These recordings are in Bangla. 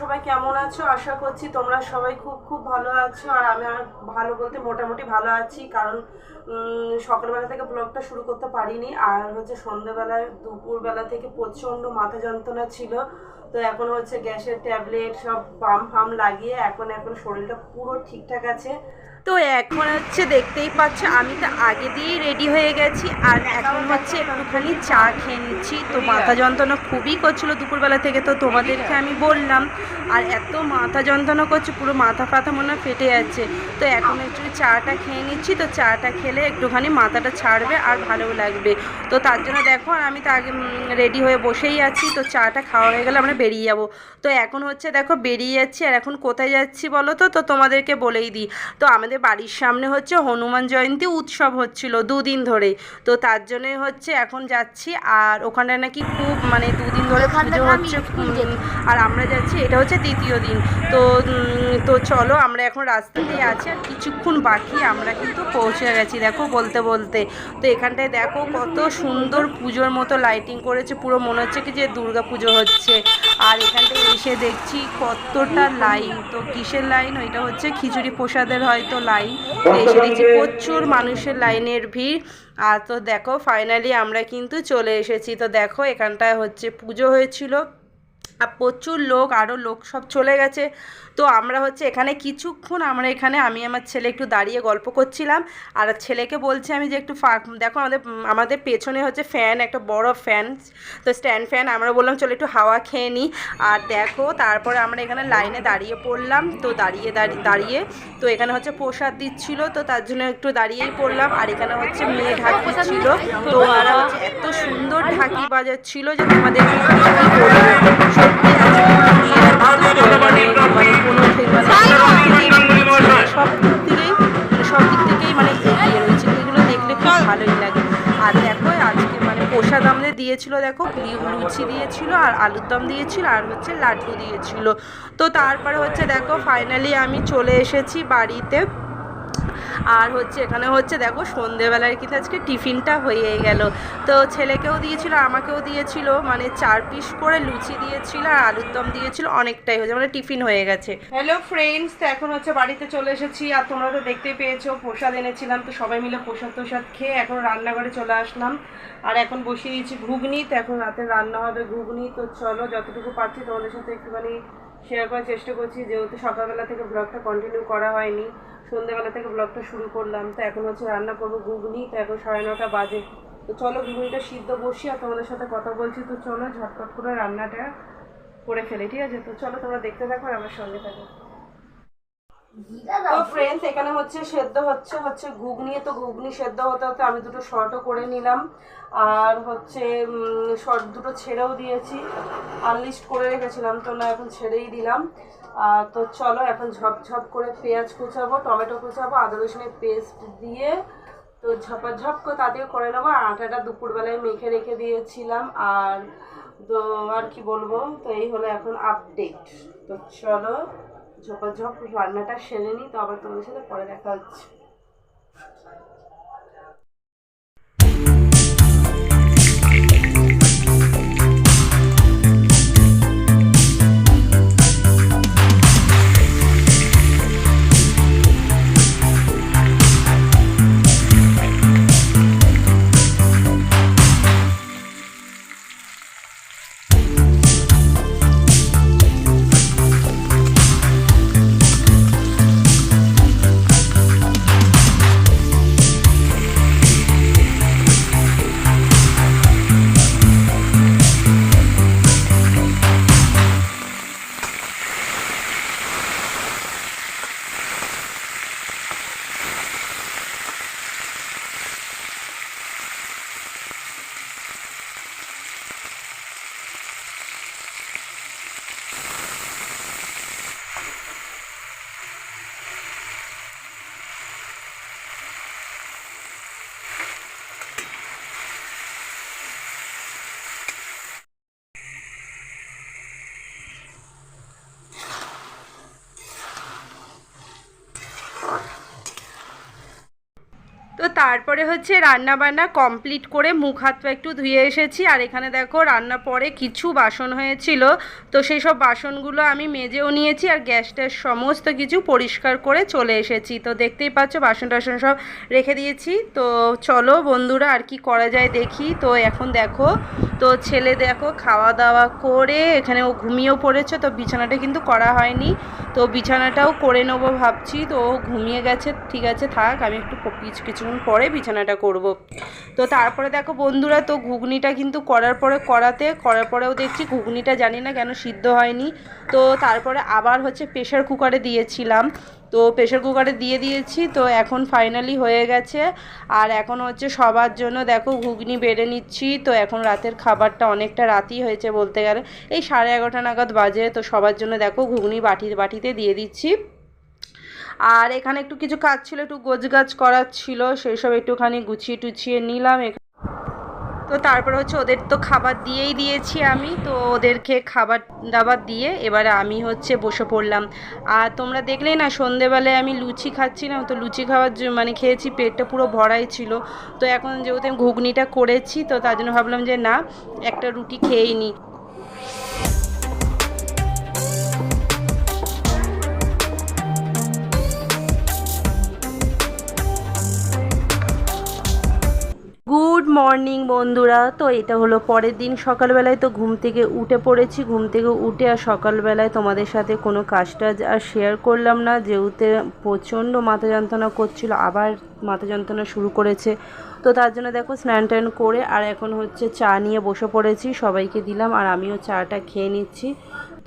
সবাই কেমন আছো? আশা করছি তোমরা সবাই খুব খুব ভালো আছো। আর আমি আর ভালো বলতে মোটামুটি ভালো আছি, কারণ সকালবেলা থেকে ব্লগটা শুরু করতে পারিনি। আর হচ্ছে সন্ধ্যেবেলায় দুপুরবেলা থেকে প্রচণ্ড মাথা যন্ত্রণা ছিল। তো এখন হচ্ছে গ্যাসের ট্যাবলেট, সব বাম ফাম লাগিয়ে এখন এখন শরীরটা পুরো ঠিকঠাক আছে। তো এখন হচ্ছে দেখতেই পাচ্ছ, আমি তো আগে দিয়েই রেডি হয়ে গেছি আর এখন হচ্ছে একটুখানি চা খেয়ে নিচ্ছি। তো মাথা যন্ত্রণা খুবই করছিল দুপুরবেলা থেকে, তো তোমাদেরকে আমি বললাম, আর এত মাথা যন্ত্রণা করছে, পুরো মাথা ফাথা মনে ফেটে যাচ্ছে। তো এখন একটু চাটা খেয়ে নিচ্ছি, তো চাটা খেলে একটুখানি মাথাটা ছাড়বে আর ভালোও লাগবে। তো তার জন্য দেখো, আর আমি তো আগে রেডি হয়ে বসেই আছি, তো চাটা খাওয়া হয়ে গেলে আমরা বেরিয়ে যাব। তো এখন হচ্ছে দেখো বেরিয়ে যাচ্ছি, আর এখন কোথায় যাচ্ছি বলো তো? তো তোমাদেরকে বলেই দিই। তো আমাদের বাড়ির সামনে হচ্ছে হনুমান জয়ন্তী উৎসব হচ্ছিল দুদিন ধরে। তো তার জন্যই হচ্ছে এখন যাচ্ছি। আর ওখানে নাকি খুব মানে দুদিন ধরে পুজো হচ্ছে। আর আমরা যাচ্ছি এটা হচ্ছে দ্বিতীয় দিন। তো তো চলো আমরা এখন রাস্তাতেই আছি আর কিছুক্ষণ বাকি আমরা কিন্তু পৌঁছে গেছি দেখো বলতে বলতে। তো এখানটায় দেখো কত সুন্দর পুজোর মতো লাইটিং করেছে পুরো মনে হচ্ছে কি যে দুর্গা পুজো হচ্ছে। আর এখানটায় এসে দেখছি কতটা লাইন। তো কিসের লাইন? ওইটা হচ্ছে খিচুড়ি প্রসাদের হয়তো লাইন। তো এসে দেখছি প্রচুর মানুষের লাইনের ভিড়। আর তো দেখো ফাইনালি আমরা কিন্তু চলে এসেছি। তো দেখো এখানটায় হচ্ছে পুজো হয়েছিল। আর প্রচুর লোক আরও লোক সব চলে গেছে। তো আমরা হচ্ছে এখানে কিছুক্ষণ আমরা এখানে আমি আমার ছেলে একটু দাঁড়িয়ে গল্প করছিলাম, আর ছেলেকে বলছি আমি যে একটু ফাঁক, দেখো আমাদের আমাদের পেছনে হচ্ছে ফ্যান একটা বড় ফ্যান তো স্ট্যান্ড ফ্যান আমরা বললাম চলো একটু হাওয়া খেয়ে নিই আর দেখো তারপরে আমরা এখানে লাইনে দাঁড়িয়ে পড়লাম, তো দাঁড়িয়ে দাঁড়িয়ে দাঁড়িয়ে, তো এখানে হচ্ছে প্রসাদ দিচ্ছিল, তো তার জন্য একটু দাঁড়িয়েই পড়লাম, আর এখানে হচ্ছে মেয়ে ঢাকি ছিল, তো হচ্ছে এত সুন্দর ঢাকি বাজাচ্ছিল যে তোমাদের দিয়েছিল, দেখো লুচি দিয়েছিল, আর আলুর দম দিয়েছিল, আর হচ্ছে লাড্ডু দিয়েছিল। তো তারপরে হচ্ছে, দেখো ফাইনালি আমি চলে এসেছি বাড়িতে। আর হচ্ছে এখানে হচ্ছে দেখো সন্ধেবেলার কিন্তু আজকে টিফিনটা হয়ে গেল। তো ছেলেকেও দিয়েছিল, আমাকেও দিয়েছিল মানে চার পিস করে লুচি দিয়েছিল আর আলুর দম দিয়েছিল, অনেকটাই হয়েছে মানে টিফিন হয়ে গেছে। হ্যালো ফ্রেন্ডস তো এখন হচ্ছে বাড়িতে চলে এসেছি আর তোমরা তো দেখতেই পেয়েছ, প্রসাদ এনেছিলাম, তো সবাই মিলে প্রসাদ তোসাদ খেয়ে এখন রান্নাঘরে চলে আসলাম। আর এখন বসিয়ে দিয়েছি ঘুগনি, তো এখন রাতে রান্না হবে ঘুগনি, তো চলো যতটুকু পারছি তোমাদের সাথে একটুখানি শেয়ার করার চেষ্টা করছি, যেহেতু সকালবেলা থেকে ব্লগটা কন্টিনিউ করা হয়নি, সন্ধ্যাবেলা থেকে ব্লগটা শুরু করলাম, তো এখন হচ্ছে রান্না করব ঘুগনি, তো এখন সাড়ে নটা বাজে। তো চলো ঘুগনিটা সিদ্ধ বসি আর তোমাদের সাথে কথা বলছি, তো চলো ঝটপট করে রান্নাটা করে ফেলে, ঠিক আছে? তো চলো তোমরা দেখতে থাকো আমার সঙ্গে থাকো। তো ফ্রেন্ডস এখানে হচ্ছে সেদ্ধ হচ্ছে হচ্ছে ঘুগনি। তো ঘুগনি সেদ্ধ হতে হতে আমি দুটো শর্টও করে নিলাম। আর হচ্ছে শর্ট দুটো ছেড়েও দিয়েছি। আনলিস্ট করে রেখেছিলাম তো না, এখন ছেড়েই দিলাম। তো চলো, এখন ঝপঝপ করে পেঁয়াজ কুচাবো, টমেটো কুচাবো, আদা রসুনের পেস্ট দিয়ে তো ঝপাঝপ করে তাড়াতাড়ি করে নেব। আর আটাটা দুপুরবেলায় মেখে রেখে দিয়েছিলাম। আর তো আর কি বলব? তো এই হলো এখন আপডেট তো চলো। ঝপাঝপ রান্নাটা সেরে নিই তো আবার তোমাদের সাথে পরে দেখা হচ্ছে। তারপরে হচ্ছে রান্না বান্না কমপ্লিট করে মুখ হাত একটু ধুয়ে এসেছি। আর এখানে দেখো রান্না পরে কিছু বাসন হয়েছিল। তো সেই সব বাসনগুলো আমি মেজেও নিয়েছি আর গ্যাসটার সমস্ত কিছু পরিষ্কার করে চলে এসেছি। তো দেখতেই পাচ্ছ বাসন টাসন সব রেখে দিয়েছি। তো চলো বন্ধুরা আর কি করা যায় দেখি। তো এখন দেখো, তো ছেলে দেখো খাওয়া দাওয়া করে এখানে ও ঘুমিয়েও পড়েছে। তো বিছানাটা কিন্তু করা হয়নি। তো বিছানাটাও করে নেব ভাবছি। তো ও ঘুমিয়ে গেছে, ঠিক আছে, থাক, আমি একটু কিছু কিছুক্ষণ পরে বিছানাটা করব। তো তারপরে দেখো বন্ধুরা, তো ঘুগনিটা কিন্তু করার পরে করাতে, করার পরেও দেখছি ঘুগনিটা জানি না কেন সিদ্ধ হয়নি। তো তারপরে আবার হচ্ছে প্রেশার কুকারে দিয়েছিলাম। তো প্রেশার কুকারে দিয়ে দিয়েছি, তো এখন ফাইনালি হয়ে গেছে। আর এখন হচ্ছে সবার জন্য দেখো ঘুগনি বেড়ে নিচ্ছি, তো এখন রাতের খাবারটা অনেকটা রাতই হয়েছে বলতে গেলে। এই সাড়ে এগারোটা নাগাদ বাজে, তো সবার জন্য দেখো ঘুগনি বাটি বাটিতে দিয়ে দিচ্ছি। আর এখানে একটু কিছু কাজ ছিল, একটু গোছগাছ করার ছিল, সেই সব একটুখানি গুছিয়ে টুছিয়ে নিলাম। তো তারপর হচ্ছে ওদের তো খাবার দিয়েই দিয়েছি আমি। তো ওদেরকে খাবার দাবার দিয়ে এবারে আমি হচ্ছে বসে পড়লাম। আর তোমরা দেখলেই না, সন্ধেবেলায় আমি লুচি খাচ্ছিলাম তো লুচি খাওয়ার মানে খেয়েছি, পেটটা পুরো ভরাই ছিল। তো এখন যেহেতু আমি ঘুগনিটা করেছি, তো তার জন্য ভাবলাম যে না, একটা রুটি খেয়েই নিই। মর্নিং বন্ধুরা। তো এটা হলো পরের দিন। সকালবেলায় তো ঘুম থেকে উঠে পড়েছি। ঘুম থেকে উঠে আর সকালবেলায় তোমাদের সাথে কোনো কাজ টাজ আর শেয়ার করলাম না। যেহেতু প্রচণ্ড মাথা যন্ত্রণা করছিল, আবার মাথা যন্ত্রণা শুরু করেছে। তো তার জন্য দেখো স্নান টান করে আর এখন হচ্ছে চা নিয়ে বসে পড়েছি। সবাইকে দিলাম আর আমিও চাটা খেয়ে নিচ্ছি।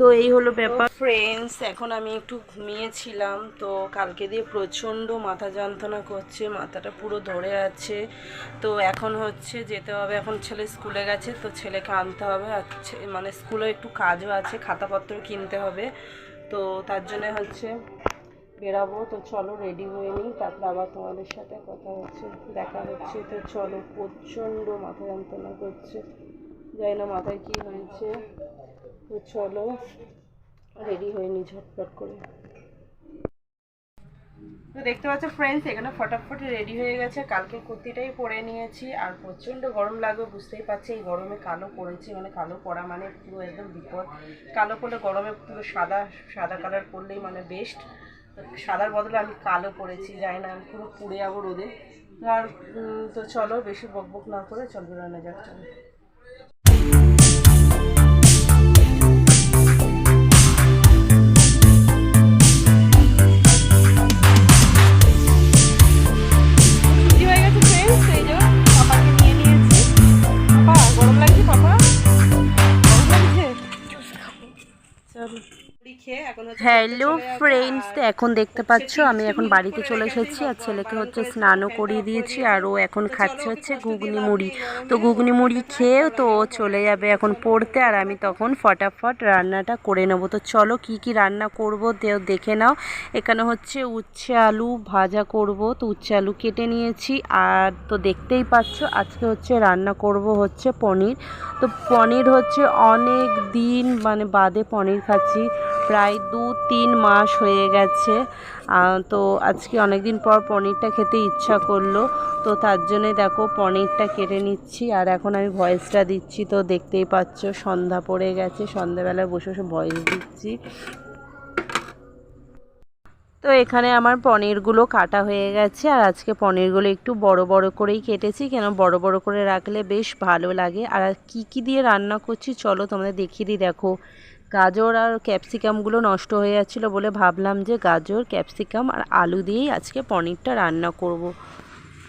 তো এই হলো ব্যাপার। ফ্রেন্ডস এখন আমি একটু ঘুমিয়েছিলাম, তো কালকে দিয়ে প্রচণ্ড মাথা যন্ত্রণা করছে, মাথাটা পুরো ধরে আছে। তো এখন হচ্ছে যেতে হবে, এখন ছেলে স্কুলে গেছে, তো ছেলেকে আনতে হবে মানে স্কুলে একটু কাজও আছে, খাতাপত্র কিনতে হবে। তো তার জন্য হচ্ছে বেরাবো, তো চলো রেডি হয়ে নিই, তারপর আবার তোমাদের সাথে কথা হচ্ছে, দেখা হচ্ছে। তো চলো প্রচণ্ড মাথা যন্ত্রণা করছে। জানি না মাথায় কী হয়েছে। তো চলো রেডি হয়ে নি ঝটপট করে। তো দেখতে পাচ্ছ ফ্রেন্ডস এখানে ফটাফট রেডি হয়ে গেছে। কালকে কুর্তিটাই পরে নিয়েছি, আর প্রচণ্ড গরম লাগবে, বুঝতেই পারছি, এই গরমে কালো পরেছি মানে কালো পরা মানে পুরো একদম বিপদ। কালো পরলে গরমে পুরো সাদা সাদা কালার পরলেই মানে বেস্ট সাদার বদলে আমি কালো পরেছি যাই না, আমি পুরো পুড়ে যাব রোদে। আর তো চলো, বেশি বক বক না করে চলো রান্না যাক, চলো। হ্যালো ফ্রেন্ডস এখন দেখতে পাচ্ছ আমি এখন বাড়িতে চলে এসেছি আর ছেলেকে হচ্ছে স্নানও করিয়ে দিয়েছি আর ও এখন খাচ্ছে হচ্ছে ঘুগনি মুড়ি। তো ঘুগনি মুড়ি খেয়েও তো ও চলে যাবে এখন পড়তে আর আমি তখন ফটাফট রান্নাটা করে নেব। তো চলো কি কি রান্না করব দেখে নাও। এখানে হচ্ছে উচ্ছে আলু ভাজা করব। তো উচ্ছে আলু কেটে নিয়েছি আর তো দেখতেই পাচ্ছ আজকে হচ্ছে রান্না করব হচ্ছে পনির। তো পনির হচ্ছে অনেক দিন মানে বাদে পনির খাচ্ছি। প্রায় দু, তিন মাস হয়ে গেছে। তো আজকে অনেক দিন পর পনিরটা খেতে ইচ্ছা করল। তো তার জন্যে দেখো পনিরটা কেটে নিচ্ছি। আর এখন আমি ভয়েসটা দিচ্ছি। তো দেখতেই পাচ্ছ সন্ধ্যা পড়ে গেছে। সন্ধ্যাবেলায় বসে বসে ভয়েস দিচ্ছি। তো এখানে আমার পনিরগুলো কাটা হয়ে গেছে। আর আজকে পনিরগুলো একটু বড় বড় করেই কেটেছি। কেন বড় বড় করে রাখলে বেশ ভালো লাগে। আর কি কি দিয়ে রান্না করছি চলো তোমাদের দেখিয়ে দিই, দেখো। গাজর আর ক্যাপসিকামগুলো নষ্ট হয়ে যাচ্ছিল বলে ভাবলাম যে গাজর ক্যাপসিকাম আর আলু দিয়েই আজকে পনিরটা রান্না করব।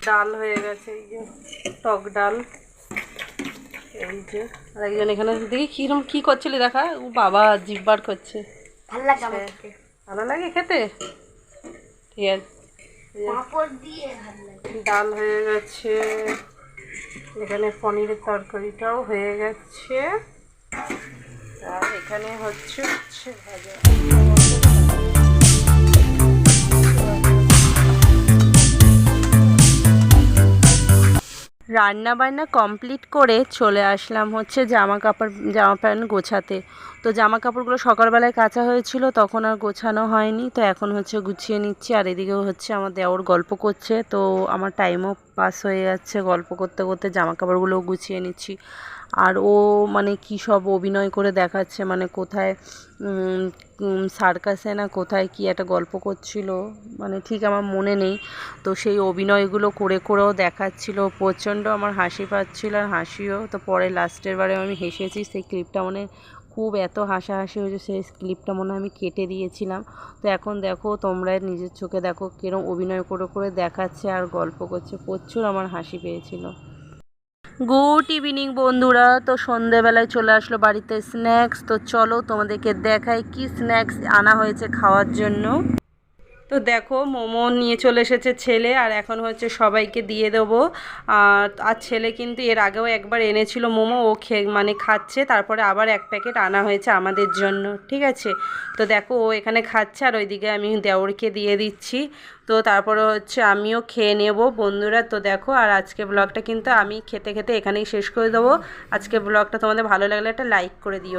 ডাল হয়ে গেছে এই যে টক ডাল। এই যে আর একজন এখানে দেখি কীরকম কী করছিলি দেখা? ও বাবা জিব্বার করছে। ভালো লাগে খেতে। ভালো লাগে খেতে? ঠিক আছে। পাঁপড় দিয়ে ভালো লাগে। ডাল হয়ে গেছে। এখানে পনিরের তরকারিটাও হয়ে গেছে। এখানে হচ্ছে রান্না বান্না কমপ্লিট করে চলে আসলাম হচ্ছে জামা কাপড়, জামা প্যান্ট গোছাতে। তো জামা কাপড়গুলো সকালবেলায় কাচা হয়েছিল, তখন আর গোছানো হয়নি। তো এখন হচ্ছে গুছিয়ে নিচ্ছি, আর এদিকেও হচ্ছে আমার দেওর গল্প করছে। তো আমার টাইমও পাস হয়ে যাচ্ছে গল্প করতে করতে, জামা কাপড়গুলোও গুছিয়ে নিচ্ছি। আর ও মানে কী সব অভিনয় করে দেখাচ্ছে মানে কোথায় সার্কাসে না কোথায় কি একটা গল্প করছিল মানে ঠিক আমার মনে নেই। তো সেই অভিনয়গুলো করে করেও দেখাচ্ছিল, প্রচণ্ড আমার হাসি পাচ্ছিল আর হাসিও। তো পরে লাস্টের বারে আমি হেসেছি, সেই ক্লিপটা মানে খুব এত হাসাহাসি হয়েছে, সেই ক্লিপটা মনে হয় আমি কেটে দিয়েছিলাম। তো এখন দেখো তোমরা নিজের চোখে দেখো কিরম অভিনয় করে করে দেখাচ্ছে আর গল্প করছে, প্রচুর আমার হাসি পেয়েছিল। গুড ইভিনিং বন্ধুরা। তো সন্ধেবেলায় চলে আসলো বাড়িতে স্ন্যাক্স তো চলো তোমাদেরকে দেখাই কি স্ন্যাক্স আনা হয়েছে খাওয়ার জন্য। তো দেখো মোমো নিয়ে চলে এসেছে ছেলে আর এখন হচ্ছে সবাইকে দিয়ে দেবো। আর ছেলে কিন্তু এর আগেও একবার এনেছিল মোমো, ও খে মানে খাচ্ছে, তারপরে আবার এক প্যাকেট আনা হয়েছে আমাদের জন্য, ঠিক আছে? তো দেখো ও এখানে খাচ্ছে আর ওইদিকে আমি দেওরকে দিয়ে দিচ্ছি। তো তারপরে হচ্ছে আমিও খেয়ে নেব, বন্ধুরা। তো দেখো আর আজকে ব্লগটা কিন্তু আমি খেতে খেতে এখানেই শেষ করে দেবো। আজকে ব্লগটা তোমাদের ভালো লাগলে একটা লাইক করে দিও।